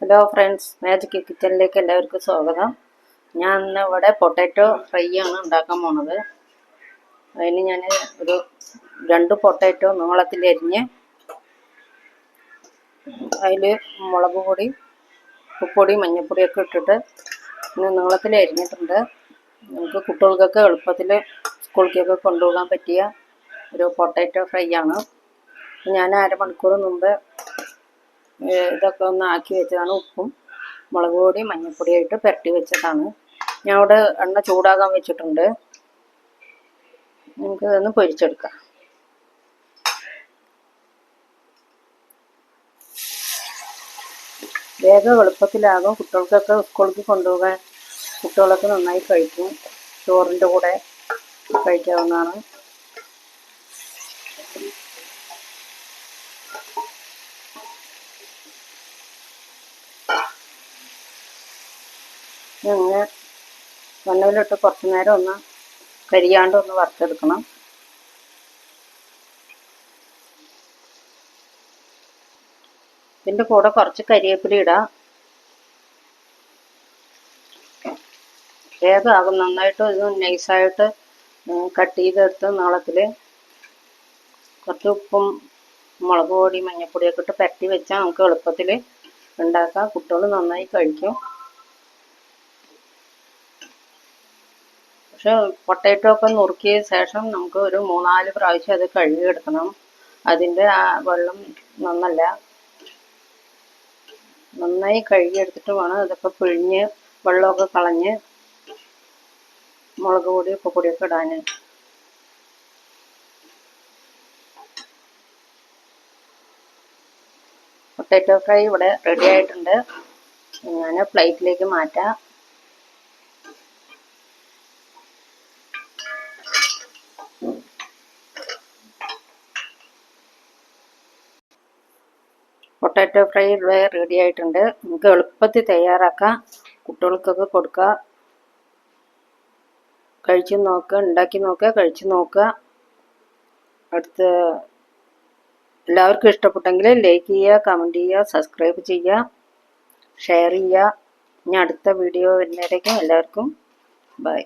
Hello friends magic കിച്ചണിലേക്ക് എല്ലാവർക്കും സ്വാഗതം. ഞാൻ ഇന്ന് ഇവിടെ പൊട്ടാറ്റോ ഫ്രൈ ആണ് ഉണ്ടാക്കാൻ പോണത്. അതിന് ഞാൻ ഒരു രണ്ട് പൊട്ടാറ്റോ നീളത്തിൽ അരിഞ്ഞ് അതിൽ മുളക് പൊടി ഉപ്പൊടി മഞ്ഞൾപ്പൊടിയൊക്കെ ഇട്ടിട്ട് ഇന്ന് നീളത്തിൽ അരിഞ്ഞിട്ടുണ്ട്. നമുക്ക് കുട്ടികൾക്കൊക്കെ എളുപ്പത്തിൽ സ്കൂളിലേക്കൊക്കെ കൊണ്ടുപോകാൻ പറ്റിയ ഒരു പൊട്ടാറ്റോ ഫ്രൈ ആണ്. ഞാൻ അരമണിക്കൂർ മുമ്പ് ഇതൊക്കെ ഒന്ന് ആക്കി വെച്ചതാണ് ഉപ്പും മുളക് പൊടി മഞ്ഞൾപ്പൊടിയായിട്ട് പുരട്ടി വെച്ചതാണ്. ഞാൻ അവിടെ എണ്ണ ചൂടാകാൻ വെച്ചിട്ടുണ്ട്. നമുക്ക് ഇതൊന്ന് പൊരിച്ചെടുക്കാം. വേഗം എളുപ്പത്തിലാകും. കുട്ടികൾക്കൊക്കെ സ്കൂളിലേക്ക് കൊണ്ടുപോകാൻ കുട്ടികളൊക്കെ നന്നായി കഴിക്കും. ചോറിന്റെ കൂടെ കഴിക്കാവുന്നതാണ്. ഇങ്ങനെ മണ്ണയിലിട്ട് കുറച്ച് നേരം ഒന്ന് കരിയാണ്ട് ഒന്ന് വറുത്തെടുക്കണം. ഇതിന്റെ കൂടെ കുറച്ച് കരിവേപ്പില ഇടാം. വേഗമാകും നന്നായിട്ട് ഇത് നൈസായിട്ട് കട്ട് ചെയ്തെടുത്ത് നാളത്തിൽ കുറച്ച് ഉപ്പും മുളക് പൊടി മഞ്ഞൾപ്പൊടിയൊക്കെ ഇട്ട് പരട്ടി വെച്ചാൽ നമുക്ക് എളുപ്പത്തിൽ ഉണ്ടാക്കാം. കുട്ടികൾ നന്നായി കഴിക്കും. പക്ഷെ പൊട്ടറ്റോ ഒക്കെ നുറുക്കിയ ശേഷം നമുക്ക് ഒരു മൂന്നാൽ പ്രാവശ്യം അത് കഴുകിയെടുക്കണം. അതിന്റെ ആ വെള്ളം നന്നല്ല. നന്നായി കഴുകിയെടുത്തിട്ട് വേണം അതൊക്കെ പിഴിഞ്ഞ് വെള്ളമൊക്കെ കളഞ്ഞ് മുളക് പൊടി ഉപ്പുപൊടിയൊക്കെ ഇടാൻ പൊട്ടാറ്റോ ഫ്രൈ ഇവിടെ റെഡി ആയിട്ടുണ്ട്. ഞാൻ പ്ലേറ്റിലേക്ക് മാറ്റാം. പൊട്ടാറ്റോ ഫ്രൈ ഇവിടെ റെഡി ആയിട്ടുണ്ട്. നമുക്ക് എളുപ്പത്തിൽ തയ്യാറാക്കാം. കുട്ടികൾക്കൊക്കെ കൊടുക്കുക കഴിച്ച് നോക്കുക ഉണ്ടാക്കി നോക്കുക കഴിച്ച് നോക്കുക. അടുത്ത് എല്ലാവർക്കും ഇഷ്ടപ്പെട്ടെങ്കിൽ ലൈക്ക് ചെയ്യുക കമന്റ് ചെയ്യുക സബ്സ്ക്രൈബ് ചെയ്യുക ഷെയർ ചെയ്യുക. ഇനി അടുത്ത വീഡിയോ വരുന്നവരേക്കും എല്ലാവർക്കും ബൈ